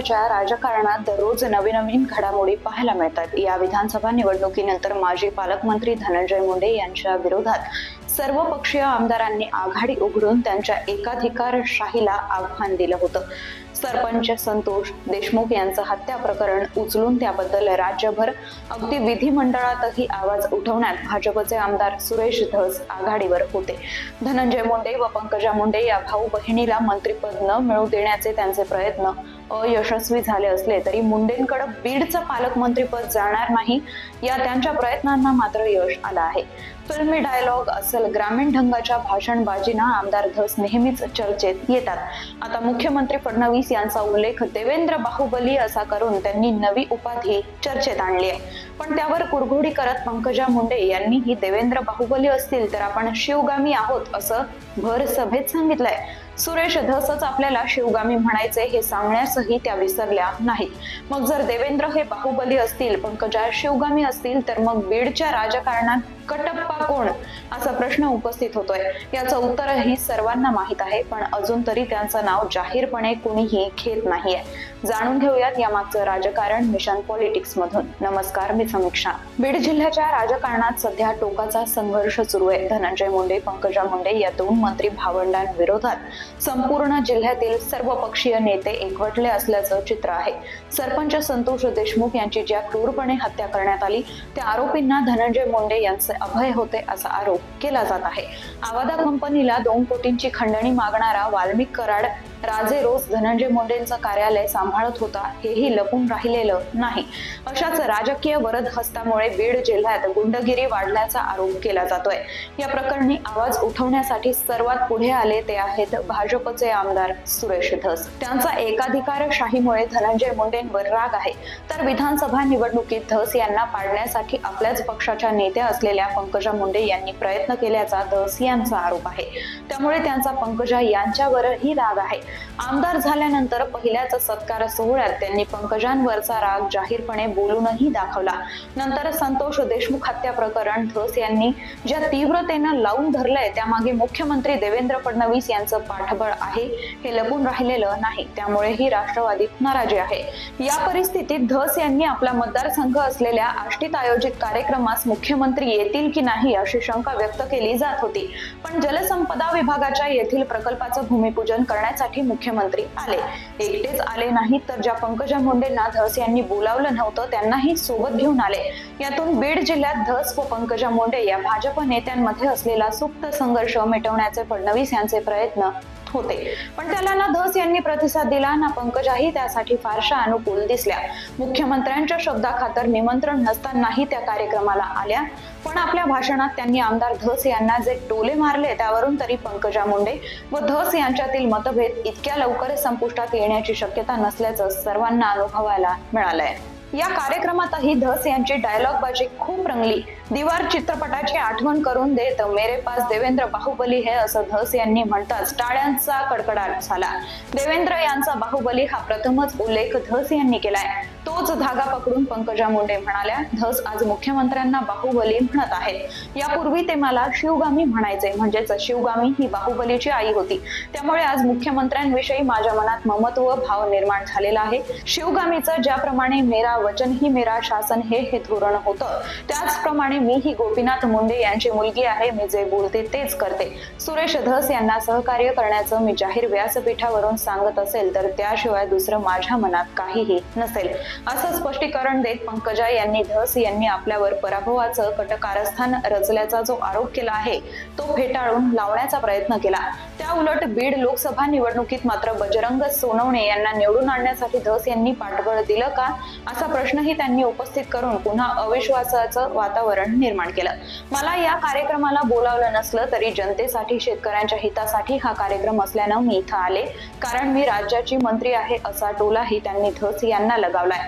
जिल्ह्याच्या राजकारणात दररोज नवीन नवीन घडामोडी पाहायला मिळतात. या विधानसभा निवडणुकीनंतर माजी पालकमंत्री धनंजय मुंडे यांच्या विरोधात सर्व पक्षीय आमदारांनी आघाडी उघडून त्यांच्या एकाधिकारशाहीला आव्हान दिलं होतं. सरपंच संतोष देशमुख यांचं हत्या प्रकरण उचलून त्याबद्दल राज्यभर अगदी विधिमंडळातही आवाज उठवण्यात भाजपचे आमदार सुरेश धस आघाडीवर होते. धनंजय मुंडे व पंकजा मुंडे या भाऊ बहिणीला मंत्रिपद न मिळू देण्याचे त्यांचे प्रयत्न अयशस्वी झाले असले तरी मुंडेंकडे बीडचं पालकमंत्रीपद जाणार नाही या त्यांच्या प्रयत्नांना मात्र यश आलं आहे. फिल्मी डायलॉग असेल ग्रामीण ढंगाच्या भाषणबाजीना आमदार धस नेहमीच चर्चेत येतात. आता मुख्यमंत्री फडणवीस यांचा उल्लेख देवेंद्र बाहुबली असा करून त्यांनी नवी उपाधी चर्चेत आणली आहे. पण त्यावर कुरघोडी करत पंकजा मुंडे यांनी ही देवेंद्र बाहुबली असतील तर आपण शिवगामी आहोत असं भर सभेत सांगितलंय. सुरेश धसच आपल्याला शिवगामी म्हणायचे हे सांगण्यासही त्या विसरल्या नाहीत. मग जर देवेंद्र हे बाहुबली असतील पंकजा शिवगामी असतील तर मग बीडच्या राजकारणात कटप्पा कोण? असा प्रश्न उपस्थित होतोय. याचं उत्तरही सर्वांना माहीत आहे पण अजून तरी त्यांचं नाव जाहीरपणे कुणीही घेत नाहीये. जाणून घेऊयात यामागचं राजकारण मिशन पॉलिटिक्स मधून नमस्कार मी समीक्षा. बीड जिल्ह्याच्या राजकारणात सध्या टोकाचा संघर्ष सुरू आहे. धनंजय मुंडे पंकजा मुंडे या दोन मंत्री भावंडांविरोधात संपूर्ण जिल्ह्यातील सर्व पक्षीय नेते एकवटले असल्याचं चित्र आहे. सरपंच संतोष देशमुख यांची ज्या क्रूरपणे हत्या करण्यात आली त्या आरोपींना धनंजय मुंडे यांचे अभय होते असा आरोप केला जात आहे. आवादा कंपनीला दोन कोटींची खंडणी मागणारा वाल्मिक कराड राजे रोज धनंजय मुंडेंचं कार्यालय सांभाळत होता हेही लपून राहिलेलं नाही. अशाच राजकीय वरद हस्तामुळे बीड जिल्ह्यात गुंडगिरी वाढल्याचा आरोप केला जातोय. या प्रकरणी आवाज उठवण्यासाठी सर्वात पुढे आले ते आहेत भाजपचे आमदार सुरेश धस. त्यांचा एकाधिकारशाहीमुळे धनंजय मुंडेंवर राग आहे. तर विधानसभा निवडणुकीत धस यांना पाडण्यासाठी आपल्याच पक्षाच्या नेत्या असलेल्या पंकजा मुंडे यांनी प्रयत्न केल्याचा धस यांचा आरोप आहे. त्यामुळे त्यांचा पंकजा यांच्यावरही राग आहे. आमदार झाल्यानंतर पहिल्याच सत्कार सोहळ्यात त्यांनी पंकजांवरचा राग जाहीरपणे बोलूनही दाखवला. नंतर संतोष देशमुख हत्या प्रकरण धस यांनी ज्या तीव्रतेनं लावून धरलंय त्यामागे मुख्यमंत्री देवेंद्र फडणवीस यांचं पाठबळ आहे हे लपून राहिलेलं नाही. त्यामुळे ही राष्ट्रवादीत नाराजी आहे. या परिस्थितीत धस यांनी आपला मतदारसंघ असलेल्या आष्टीत आयोजित कार्यक्रमास मुख्यमंत्री येतील की नाही अशी शंका व्यक्त केली जात होती. पण जलसंपदा विभागाच्या येथील प्रकल्पाचं भूमिपूजन करण्यासाठी मुख्यमंत्री आले. एकटेच आले नाही तर ज्या पंकजा मुंडेंना धस यांनी बोलावलं नव्हतं त्यांनाही सोबत घेऊन आले. यातून बीड जिल्ह्यात धस व पंकजा मुंडे या भाजप नेत्यांमध्ये असलेला सुप्त संघर्ष मिटवण्याचे फडणवीस यांचे प्रयत्न होते. पण त्याला ना धस यांनी प्रतिसाद दिला ना पंकजाही त्यासाठी फारशा अनुकूल दिसल्या. मुख्यमंत्र्यांच्या शब्दाखातर निमंत्रण नसतानाही त्या कार्यक्रमाला आल्या. पण आपल्या भाषणात त्यांनी आमदार धस यांना जे टोले मारले त्यावरून तरी पंकजा मुंडे व धस यांच्यातील मतभेद इतक्या लवकर संपुष्टात येण्याची शक्यता नसल्याचं सर्वांना अनुभवायला मिळालंय. या कार्यक्रमातही धस यांची डायलॉग बाजी खूप रंगली. दिवार चित्रपटाची आठवण करून देत मेरे पास देवेंद्र बाहुबली हे असं धस यांनी म्हणताच टाळ्यांचा कडकडाट झाला. देवेंद्र यांचा बाहुबली हा प्रथमच उल्लेख धस यांनी केलाय. तोच धागा पकडून पंकजा मुंडे म्हणाल्या धस आज मुख्यमंत्र्यांना बाहुबली म्हणत आहेत. यापूर्वी ते मला शिवगामी म्हणायचे म्हणजेच शिवगामी ही बाहुबलीची आई होती. त्यामुळे आज मुख्यमंत्र्यांविषयी माझ्या मनात ममत्व भाव निर्माण झालेला आहे. शिवगामीचं ज्याप्रमाणे मेरा वचन ही मेरा शासन हे हे धोरण होतं. त्याचप्रमाणे मी ही गोपीनाथ मुंडे यांची मुलगी आहे मी जे बोलते तेच करते. सुरेश धस यांना सहकार्य करण्याचं मी जाहीर व्यासपीठावरून सांगत असेल तर त्याशिवाय दुसरं माझ्या मनात काहीही नसेल. असं स्पष्टीकरण देत पंकजा यांनी धस यांनी आपल्यावर पराभवाचं कटकारस्थान रचल्याचा जो आरोप केला आहे तो फेटाळून लावण्याचा प्रयत्न केला. त्या उलट बीड लोकसभा निवडणुकीत मात्र बजरंग सोनवणे यांना निवडून आणण्यासाठी धस यांनी पाठबळ दिलं का? असा प्रश्नही त्यांनी उपस्थित करून पुन्हा अविश्वासाचं वातावरण निर्माण केलं. मला या कार्यक्रमाला बोलावलं नसलं तरी जनतेसाठी शेतकऱ्यांच्या हितासाठी हा कार्यक्रम असल्यानं मी इथं आले. कारण मी राज्याची मंत्री आहे असा टोलाही त्यांनी धस यांना लगावलाय.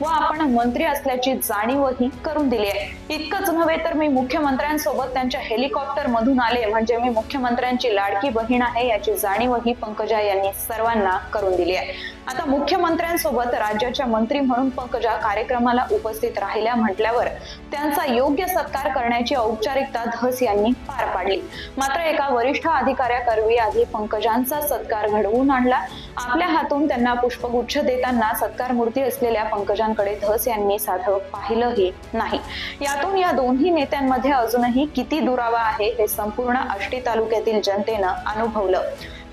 व आपण मंत्री असल्याची जाणीवही करून दिली आहे. इतकंच नव्हे तर मी मुख्यमंत्र्यांसोबत त्यांच्या हेलिकॉप्टर मधून आले म्हणजे मी मुख्यमंत्र्यांची लाडकी बहीण आहे याची जाणीवही पंकजा यांनी सर्वांना करून दिली आहे. आता मुख्यमंत्र्यांसोबत राज्याच्या मंत्री म्हणून पंकजा कार्यक्रमाला उपस्थित राहिल्या म्हटल्यावर त्यांचा योग्य सत्कार करण्याची औपचारिकता धस यांनी पार पाडली. मात्र एका वरिष्ठ अधिकाऱ्याकरवी आधी पंकजांचा सत्कार घडवून आणला. आपल्या हातून त्यांना पुष्पगुच्छ देताना सत्कार मूर्ती असलेल्या पंकजा पंकजांकडे धस यांनी साधं पाहिलंही नाही. यातून या दोन्ही नेत्यांमध्ये अजूनही किती दुरावा आहे हे संपूर्ण आष्टी तालुक्यातील जनतेनं अनुभवलं.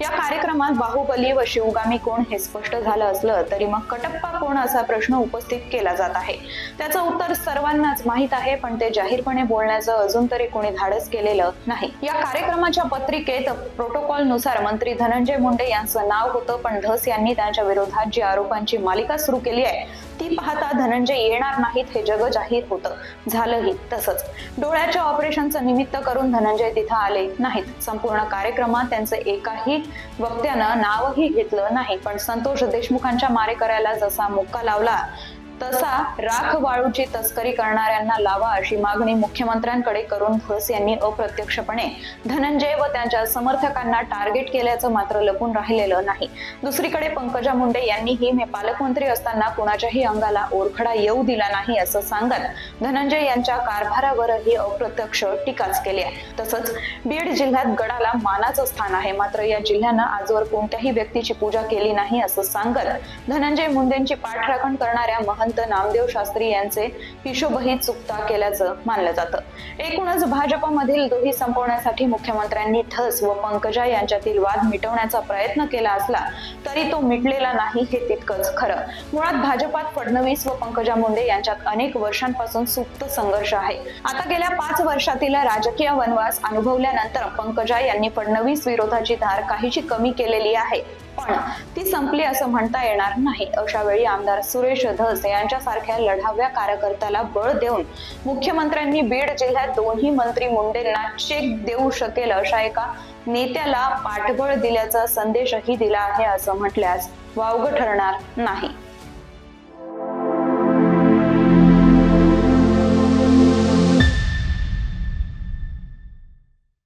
या कार्यक्रमात बाहुबली व शिवगामी कोण हे स्पष्ट झालं असलं तरी मग कटप्पा कोण असा प्रश्न उपस्थित केला जात आहे? त्याचं उत्तर सर्वांनाच माहीत आहे पण ते जाहीरपणे बोलण्याचं अजून तरी कोणी धाडस केलेलं नाही. या कार्यक्रमाच्या पत्रिकेत प्रोटोकॉलनुसार मंत्री धनंजय मुंडे यांचं नाव होतं पण धस यांनी त्यांच्या विरोधात जी आरोपांची मालिका सुरू केली आहे ती पाहता धनंजय येणार नाहीत हे जग जाहीर होतं. झालंही तसंच. डोळ्याच्या ऑपरेशनचं निमित्त करून धनंजय तिथं आले नाहीत. संपूर्ण कार्यक्रमात त्यांचं एकाही वक्त्यानं नावही घेतलं नाही. पण संतोष देशमुखांच्या मारेकऱ्याला जसा मुक्का लावला तसा राख वाळूची तस्करी करणाऱ्यांना लावा अशी मागणी मुख्यमंत्र्यांकडे करून धस यांनी अप्रत्यक्षपणे धनंजय व त्यांच्या समर्थकांना टार्गेट केल्याचं मात्र लपून राहिलेलं नाही. दुसरीकडे पंकजा मुंडे यांनीही मी पालकमंत्री असताना कुणाच्याही अंगाला ओरखडा येऊ दिला नाही असं सांगत धनंजय यांच्या कारभारावरही अप्रत्यक्ष टीकाच केली आहे. तसंच बीड जिल्ह्यात गडाला मानाचं स्थान आहे. मात्र या जिल्ह्यानं आजवर कोणत्याही व्यक्तीची पूजा केली नाही असं सांगत धनंजय मुंडेंची पाठराखण करणाऱ्या महंत नामदेव शास्त्री यांचे हिशोबही चुकता केल्याचं मानलं जातं. एकूणच भाजपमधील दोही संपवण्यासाठी मुख्यमंत्र्यांनी ठस व पंकजा यांच्यातील वाद मिटवण्याचा प्रयत्न केला असला तरी तो मिटलेला नाही हे तितकंच खरं. मुळात भाजपात फडणवीस व पंकजा मुंडे यांच्यात अनेक वर्षांपासून सुप्त संघर्ष आहे. आता गेल्या पाच वर्षातील राजकीय वनवास अनुभवल्यानंतर पंकजा यांनी फडणवीस विरोधाची धार काहीशी कमी केलेली आहे. पण ती संपली असं म्हणता येणार नाही. अशा वेळी आमदार सुरेश धस यांच्यासारख्या लढाव्या कार्यकर्त्याला बळ देऊन मुख्यमंत्र्यांनी बीड जिल्ह्यात दोन्ही मंत्री मुंडेंना चेक देऊ शकेल अशा एका नेत्याला पाठबळ दिल्याचा संदेशही दिला आहे असं म्हटल्यास वावग ठरणार नाही.